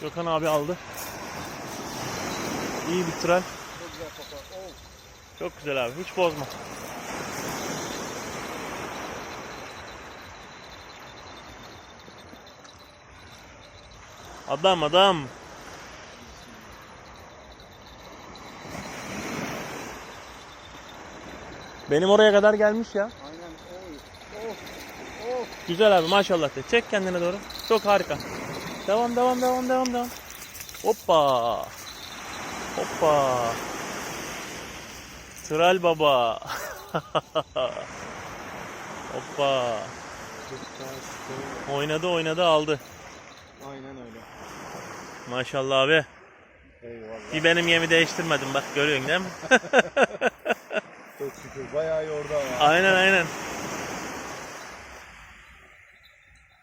Gökhan abi aldı. İyi bir tren. Çok güzel papağan. Oh. Çok güzel abi. Hiç bozma. Adam adam. Benim oraya kadar gelmiş ya. Aynen. Oh. Oh. Oh. Güzel abi maşallah de. Çek kendine doğru. Çok harika. Devam devam devam devam devam. Hoppa. Hoppa. Tral baba. Hoppa. Oynadı oynadı aldı. Aynen öyle. Maşallah abi. Eyvallah. Bir benim yemi değiştirmedim bak görüyorsun değil mi? Çok şükür. Bayağı yordu ama. aynen aynen.